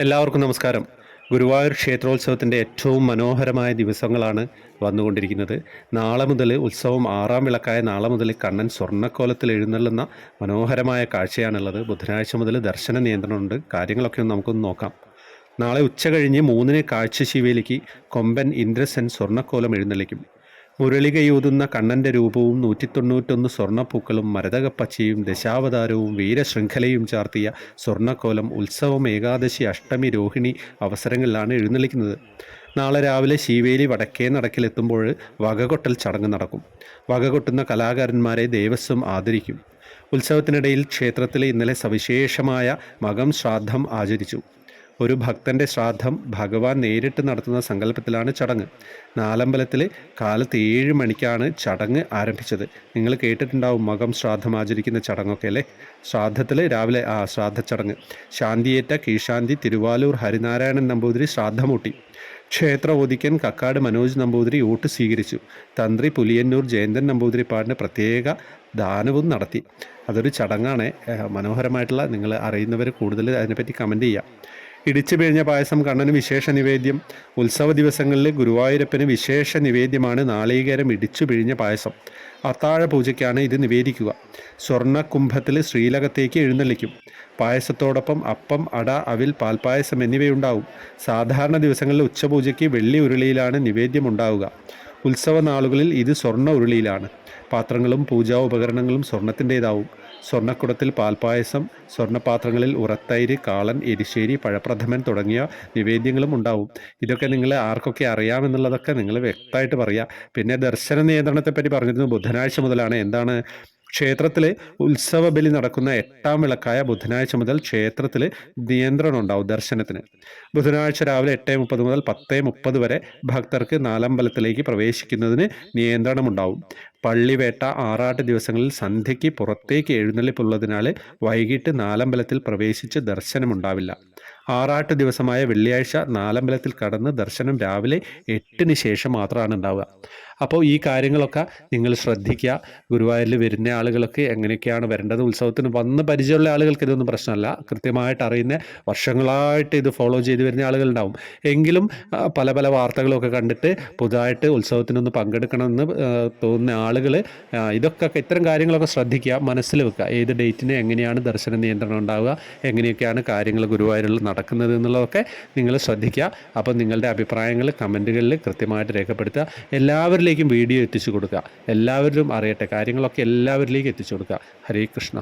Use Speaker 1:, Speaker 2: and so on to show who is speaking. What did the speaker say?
Speaker 1: എല്ലാവർക്കും നമസ്കാരം. ഗുരുവായൂർ ക്ഷേത്രോത്സവത്തിന്റെ ഏറ്റവും മനോഹരമായ ദിവസങ്ങളാണ് വന്നുകൊണ്ടിരിക്കുന്നത്. നാളെ മുതൽ ഉത്സവം ആറാം വിളക്കായ നാളെ മുതൽ കണ്ണൻ സ്വർണക്കോലത്തിൽ എഴുന്നള്ളുന്ന മനോഹരമായ കാഴ്ചയാണുള്ളത്. ബുധനാഴ്ച മുതൽ ദർശന നിയന്ത്രണമുണ്ട്. കാര്യങ്ങളൊക്കെ ഒന്ന് നമുക്കൊന്ന് നോക്കാം. നാളെ ഉച്ച കഴിഞ്ഞ് മൂന്നിന് കാഴ്ചശിവേലിക്ക് കൊമ്പൻ ഇന്ദ്രസൻ സ്വർണക്കോലം എഴുന്നള്ളിക്കും. മുരളികയൂതുന്ന കണ്ണന്റെ രൂപവും നൂറ്റി തൊണ്ണൂറ്റൊന്ന് സ്വർണപ്പൂക്കളും മരതകപ്പച്ചയും ദശാവതാരവും വീരശൃംഖലയും ചാർത്തിയ സ്വർണക്കോലം ഉത്സവം ഏകാദശി അഷ്ടമി രോഹിണി അവസരങ്ങളിലാണ് എഴുന്നള്ളിക്കുന്നത്. നാളെ രാവിലെ ശീവേലി വടക്കേ നടക്കിലെത്തുമ്പോൾ വകകൊട്ടൽ ചടങ്ങ് നടക്കും. വകകൊട്ടുന്ന കലാകാരന്മാരെ ദേവസ്വം ആദരിക്കും. ഉത്സവത്തിനിടയിൽ ക്ഷേത്രത്തിലെ ഇന്നലെ സവിശേഷമായ മകം ശ്രാദ്ധം ആചരിച്ചു. ഒരു ഭക്തന്റെ ശ്രാദ്ധം ഭഗവാൻ നേരിട്ട് നടത്തുന്ന സങ്കല്പത്തിലാണ് ചടങ്ങ്. നാലമ്പലത്തിൽ കാലത്ത് ഏഴ് മണിക്കാണ് ചടങ്ങ് ആരംഭിച്ചത്. നിങ്ങൾ കേട്ടിട്ടുണ്ടാവും മകം ശ്രാദ്ധം ആചരിക്കുന്ന ചടങ്ങൊക്കെ അല്ലേ? ശ്രാദ്ധത്തിൽ രാവിലെ ആ ശ്രാദ്ധ ചടങ്ങ്. ശാന്തിയേറ്റ കീഴ്ശാന്തി തിരുവാലൂർ ഹരിനാരായണൻ നമ്പൂതിരി ശ്രാദ്ധമൂട്ടി. ക്ഷേത്ര ഓദിക്കൻ കക്കാട് മനോജ് നമ്പൂതിരി വോട്ട് സ്വീകരിച്ചു. തന്ത്രി പുലിയന്നൂർ ജയന്തൻ നമ്പൂതിരിപ്പാടിന് പ്രത്യേക ദാനവും നടത്തി. അതൊരു ചടങ്ങാണ്. മനോഹരമായിട്ടുള്ള നിങ്ങൾ അറിയുന്നവർ കൂടുതൽ അതിനെപ്പറ്റി കമന്റ് ചെയ്യുക ഇടിച്ചു പിഴിഞ്ഞ പായസം കണ്ണന് വിശേഷ നിവേദ്യം ഉത്സവ ദിവസങ്ങളിൽ ഗുരുവായൂരപ്പന് വിശേഷ നിവേദ്യമാണ് നാളികേരം ഇടിച്ചു പിഴിഞ്ഞ പായസം. അത്താഴ പൂജയ്ക്കാണ് ഇത് നിവേദിക്കുക. സ്വർണകുംഭത്തിൽ ശ്രീലകത്തേക്ക് എഴുന്നള്ളിക്കും. പായസത്തോടൊപ്പം അപ്പം അട അവിൽ പാൽപ്പായസം എന്നിവയുണ്ടാവും. സാധാരണ ദിവസങ്ങളിൽ ഉച്ചപൂജയ്ക്ക് വെള്ളി ഉരുളിയിലാണ് നിവേദ്യം ഉണ്ടാവുക ഉത്സവ നാളുകളിൽ ഇത് സ്വർണ ഉരുളിയിലാണ്. പാത്രങ്ങളും പൂജാ ഉപകരണങ്ങളും സ്വർണത്തിന്റെതാവും. സ്വർണക്കുടത്തിൽ പാൽപായസം സ്വർണപാത്രങ്ങളിൽ ഉറത്തൈര് കാളൻ എരിശ്ശേരി പഴപ്രഥമൻ തുടങ്ങിയ നിവേദ്യങ്ങളും ഉണ്ടാവും. ഇതൊക്കെ നിങ്ങൾ ആർക്കൊക്കെ അറിയാമെന്നുള്ളതൊക്കെ നിങ്ങൾ വ്യക്തമായിട്ട് പറയുക പിന്നെ ദർശന നിയന്ത്രണത്തെപ്പറ്റി പറഞ്ഞിരുന്നു ബുധനാഴ്ച മുതലാണ്. എന്താണ് ക്ഷേത്രത്തിൽ ഉത്സവ ബലി നടക്കുന്ന എട്ടാം വിളക്കായ ബുധനാഴ്ച മുതൽ ക്ഷേത്രത്തിൽ നിയന്ത്രണം ഉണ്ടാവും ദർശനത്തിന്. ബുധനാഴ്ച രാവിലെ എട്ട് മുപ്പത് മുതൽ പത്ത് മുപ്പത് വരെ ഭക്തർക്ക് നാലമ്പലത്തിലേക്ക് പ്രവേശിക്കുന്നതിന് നിയന്ത്രണം ഉണ്ടാവും പള്ളിവേട്ട ആറാട്ട് ദിവസങ്ങളിൽ സന്ധ്യയ്ക്ക് പുറത്തേക്ക് എഴുന്നള്ളിപ്പുള്ളതിനാൽ വൈകിട്ട് നാലമ്പലത്തിൽ പ്രവേശിച്ച് ദർശനമുണ്ടാവില്ല. ആറാട്ട് ദിവസമായ വെള്ളിയാഴ്ച നാലമ്പലത്തിൽ കടന്ന് ദർശനം രാവിലെ എട്ടിന് ശേഷം മാത്രമാണ് ഉണ്ടാവുക. അപ്പോൾ ഈ കാര്യങ്ങളൊക്കെ നിങ്ങൾ ശ്രദ്ധിക്കുക. ഗുരുവായൂരിൽ വരുന്ന ആളുകളൊക്കെ എങ്ങനെയൊക്കെയാണ് വരേണ്ടത്? ഉത്സവത്തിന് വന്ന് പരിചയമുള്ള ആളുകൾക്ക് ഇതൊന്നും പ്രശ്നമല്ല. കൃത്യമായിട്ട് അറിയുന്ന വർഷങ്ങളായിട്ട് ഇത് ഫോളോ ചെയ്ത് വരുന്ന ആളുകളുണ്ടാവും. എങ്കിലും പല പല വാർത്തകളൊക്കെ കണ്ടിട്ട് പുതുതായിട്ട് ഉത്സവത്തിനൊന്ന് പങ്കെടുക്കണമെന്ന് തോന്നുന്ന ആളുകൾ ഇതൊക്കെ ഇത്തരം കാര്യങ്ങളൊക്കെ ശ്രദ്ധിക്കുക. മനസ്സിൽ വെക്കുക. ഏത് ഡേറ്റിന് എങ്ങനെയാണ് ദർശന നിയന്ത്രണം ഉണ്ടാവുക? എങ്ങനെയൊക്കെയാണ് കാര്യങ്ങൾ ഗുരുവായൂരിൽ നടക്കുന്നത് എന്നുള്ളതൊക്കെ നിങ്ങൾ ശ്രദ്ധിക്കുക. അപ്പോൾ നിങ്ങളുടെ അഭിപ്രായങ്ങൾ കമന്റുകളിൽ കൃത്യമായിട്ട് രേഖപ്പെടുത്തുക. എല്ലാവരിലേക്കും വീഡിയോ എത്തിച്ചു കൊടുക്കുക. എല്ലാവരും അറിയട്ടെ. കാര്യങ്ങളൊക്കെ എല്ലാവരിലേക്കും എത്തിച്ചു കൊടുക്കുക. ഹരേ കൃഷ്ണ.